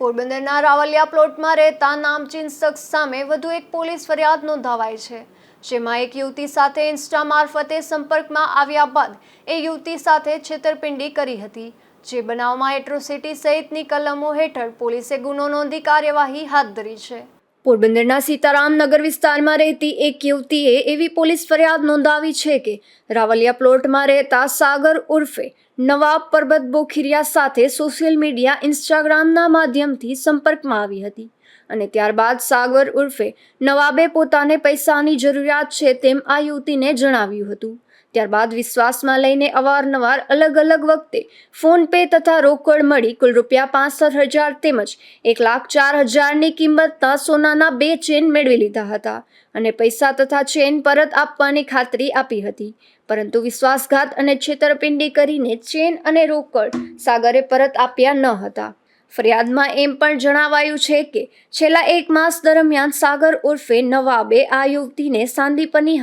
પોરબંદરના રાવલિયા પ્લોટમાં રહેતા નામચીન શખ્સ સામે વધુ એક પોલીસ ફરિયાદ નોંધાવાઈ છે, જેમાં એક યુવતી સાથે ઇન્સ્ટા મારફતે સંપર્કમાં આવ્યા બાદ એ યુવતી સાથે છેતરપિંડી કરી હતી, જે બનાવમાં એટ્રોસિટી સહિતની કલમો હેઠળ પોલીસે ગુનો નોંધી કાર્યવાહી હાથ ધરી છે. પોરબંદરના સીતારામનગર વિસ્તારમાં રહેતી એક યુવતીએ એવી પોલીસ ફરિયાદ નોંધાવી છે કે રાવલિયા પ્લોટમાં રહેતા સાગર ઉર્ફે નવાબ પરબત બોખીરિયા સાથે સોશિયલ મીડિયા ઇન્સ્ટાગ્રામના માધ્યમથી સંપર્કમાં આવી હતી અને ત્યારબાદ સાગર ઉર્ફે નવાબે પોતાને પૈસાની જરૂરિયાત છે તેમ આ યુવતીને જણાવ્યું હતું. ત્યારબાદ વિશ્વાસમાં લઈને અવારનવાર અલગ અલગ વખતે ફોન પે તથા રોકડ મળી કુલ રૂપિયા પાસઠ હજાર તેમજ એક લાખ ચાર હજારની કિંમતના સોનાના બે ચેન મેળવી લીધા હતા અને પૈસા તથા ચેન પરત આપવાની ખાતરી આપી હતી. પરંતુ વિશ્વાસઘાત અને છેતરપિંડી કરીને ચેન અને રોકડ સાગરે પરત આપ્યા ન હતા. ફરિયાદમાં એમ પણ જણાવાયું છે કે છેલ્લા એક માસ દરમિયાન સાગર ઉર્ફે નવાબે આ યુવતીને સાંદીપની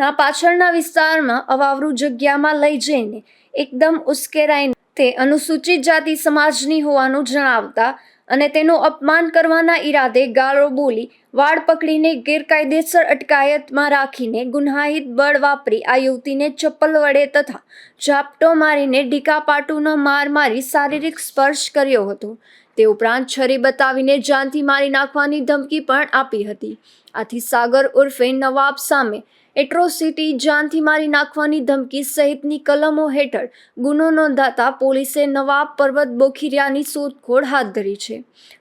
હરિમંદિરના પાછળના વિસ્તારમાં અવાવરું જગ્યામાં લઈ જઈને એકદમ ઉશ્કેરાઈને તે અનુસૂચિત જાતિ સમાજની હોવાનું જણાવતા અને તેનું અપમાન કરવાના ઈરાદે ગાળો બોલી વાળ પકડીને ગેરકાયદેસર અટકાયતમાં રાખીને ગુનાહિત બળ વાપરી આ યુવતીને ચપ્પલ વડે તથા ઝાપટો મારીને ઢીકાપાટુનો માર મારી શારીરિક સ્પર્શ કર્યો હતો. તે ઉપરાંત છરી બતાવીને જાનથી મારી નાખવાની ધમકી પણ આપી હતી. આથી સાગર ઉર્ફે નવાબ સામે એટ્રોસિટી જાનથી મારી નાખવાની ધમકી સહિતની કલમો હેઠળ ગુનો નોંધાતા પોલીસે નવાબ પર્વત બોખીરિયાની શોધખોળ હાથ ધરી છે.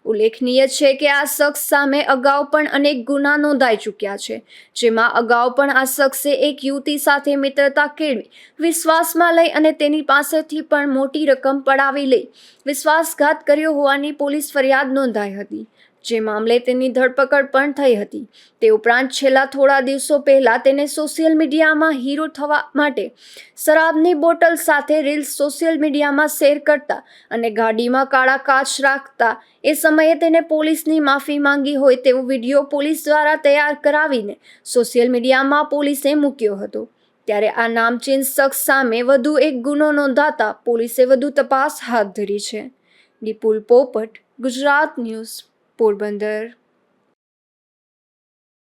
ઉલ્લેખનીય છે કે આ શખ્સ સામે અગાઉ પણ અનેક ગુના નોંધાઈ ચૂક્યા છે, જેમાં અગાઉ પણ આ શખ્સે એક યુવતી સાથે મિત્રતા કેળવી, વિશ્વાસમાં લઈ અને તેની પાસેથી પણ મોટી રકમ પડાવી લઈ વિશ્વાસઘાત કર્યો હોવાની પોલીસ ફરિયાદ નોંધાઈ હતી. જે મામલે તેની ધરપકડ પણ થઈ હતી. તે ઉપરાંત છેલ્લા થોડા દિવસો પહેલા તેને સોશિયલ મીડિયામાં હીરો થવા માટે શરાબની બોટલ સાથે રીલ્સ સોશિયલ મીડિયામાં શેર કરતા અને ગાડીમાં કાળા કાચ રાખતા એ સમયે તેને પોલીસની માફી માંગી હોય તેવો વીડિયો પોલીસ દ્વારા તૈયાર કરાવીને સોશિયલ મીડિયામાં પોલીસે મૂક્યો હતો. ત્યારે આ નામચીન શખ્સ સામે વધુ એક ગુનો નોંધાતા પોલીસે વધુ તપાસ હાથ ધરી છે. નિપુલ પોપટ, ગુજરાત ન્યૂઝ. પોરબંદર